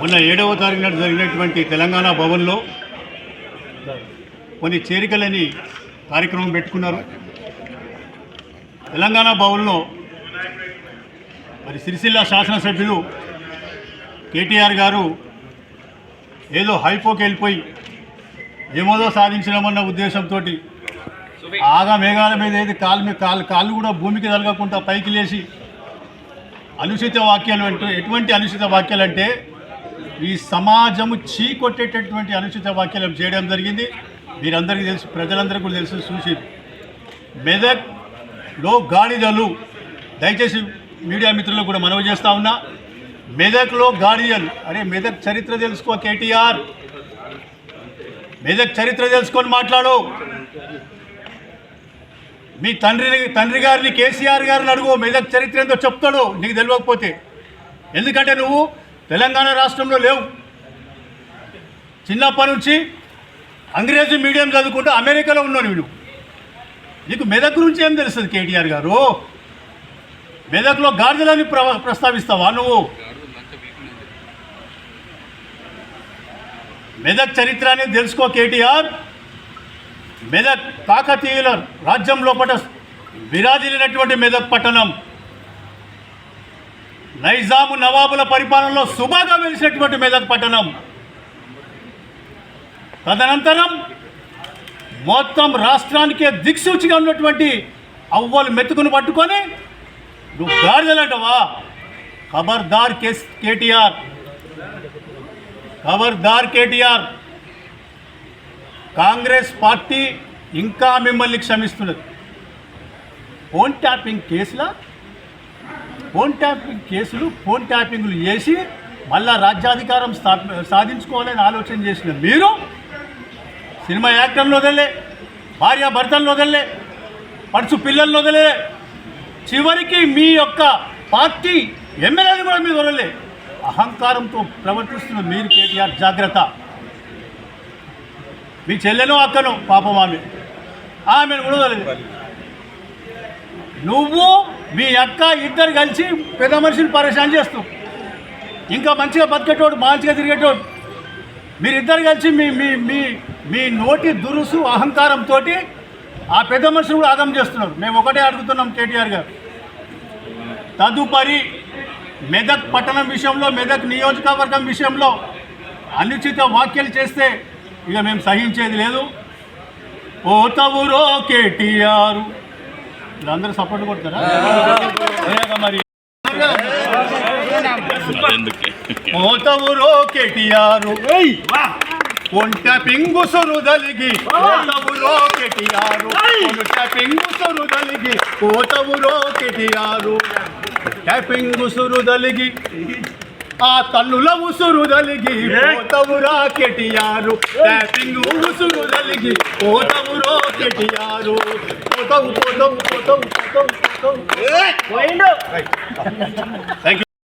మొన్న ఏడవ తారీఖు నాడు జరిగినటువంటి తెలంగాణ భవన్లో కొన్ని చేరికలని కార్యక్రమం పెట్టుకున్నారు. తెలంగాణ భవన్లో మరి సిరిసిల్ల శాసనసభ్యులు కేటీఆర్ గారు ఏదో హైపోకి వెళ్ళిపోయి ఏమోదో సాధించడమన్న ఉద్దేశంతో ఆగా మేఘాల మీద ఏది కాలు మీద కాలు కాళ్ళు కూడా భూమికి తలగకుండా పైకి లేచి అనుచిత వాక్యాలు అంటూ ఎటువంటి అనుచిత వాక్యాలు అంటే ఈ సమాజము చీకొట్టేటటువంటి అనుచిత వాక్యాలు చేయడం జరిగింది. మీరందరికీ తెలుసు ప్రజలందరికీ కూడా తెలుసు చూసి మెదక్లో గాడిదలు దయచేసి మీడియా మిత్రులకు కూడా మనవి చేస్తా ఉన్నా మెదక్లో గాడిదలు అరే మెదక్ చరిత్ర తెలుసుకో కేటీఆర్. మెదక్ చరిత్ర తెలుసుకొని మాట్లాడు. మీ తండ్రి తండ్రి గారిని కేసీఆర్ గారిని అడుగు మెదక్ చరిత్ర ఏందో చెప్తాడు నీకు తెలియకపోతే. ఎందుకంటే నువ్వు తెలంగాణ రాష్ట్రంలో లేవు. చిన్నప్పటి నుంచి అంగ్రేజీ మీడియం చదువుకుంటూ అమెరికాలో ఉన్నాను వీడు నీకు మెదక్ గురించి ఏం తెలుస్తుంది కేటీఆర్ గారు? మెదక్లో గాడిదలని ప్ర ప్రస్తావిస్తావా నువ్వు? మెదక్ చరిత్ర అనేది తెలుసుకో కేటీఆర్. మెదక్ కాకతీయుల రాజ్యం లోపల విరాజిల్లినటువంటి మెదక్ పట్టణం. నైజాము నవాబుల పరిపాలనలో సుబాగా వెలిసినటువంటి మెదక్ పట్టణం. తదనంతరం మొత్తం రాష్ట్రానికే దిక్సూచిగా ఉన్నటువంటి అవ్వలు మెతుకును పట్టుకొని నువ్వు గాడిదలంటవా? ఖబర్దార్ కేస్ కేటీఆర్. ఖబర్దార్ కేటీఆర్ కాంగ్రెస్ పార్టీ ఇంకా మిమ్మల్ని క్షమిస్తున్నది. ఫోన్ ట్యాపింగ్ కేసులా? ఫోన్ ట్యాపింగ్ కేసులు ఫోన్ ట్యాపింగ్లు చేసి మళ్ళా రాజ్యాధికారం స్థాప సాధించుకోవాలని ఆలోచన చేసిన మీరు సినిమా యాక్టర్లు వదలలే భార్య భర్తలను వదలలే పడుచు పిల్లలను వదలలే చివరికి మీ యొక్క పార్టీ ఎమ్మెల్యేలు కూడా మీరు వదలలే అహంకారంతో ప్రవర్తిస్తున్న మీరు కేటీఆర్ జాగ్రత్త. మీ చెల్లెను అక్కను పాపం ఆమె. ఆమెను కూడా వదలలేదు నువ్వు మీ అక్క ఇద్దరు కలిసి పెద్ద మనిషిని పరేషాన్ చేస్తాం. ఇంకా మంచిగా బతికేటోడు మంచిగా తిరిగేటోడు. మీరిద్దరు కలిసి మీ మీ మీ మీ నోటి దురుసు అహంకారంతో ఆ పెద్ద మనుషులు కూడా ఆగం చేస్తున్నారు. మేము ఒకటే అడుగుతున్నాం కేటీఆర్ గారు. తదుపరి మెదక్ పట్టణం విషయంలో మెదక్ నియోజకవర్గం విషయంలో అనుచిత వ్యాఖ్యలు చేస్తే ఇక మేము సహించేది లేదు. ఓతవురో కేటీఆర్. వీళ్ళందరూ సపోర్ట్ కొడతారా? మరి? ఎందుకే? ఓతవురో కేటీఆర్. ఒంట పింగుసురు దలిగి. ఓతవురో కేటీఆర్. ఒంట పింగుసురు దలిగి. ఓతవురో కేటీఆర్. పింగుసురు దలిగి. ఆ తల్లుల ఉసురు దలిగి పోతవురా కెటియారు ట్యాపింగ్ ఉసురు దలిగి పోతవురో కెటియారు పోతవు పోతవు పోతవు పోతవు పోతవు. Thank you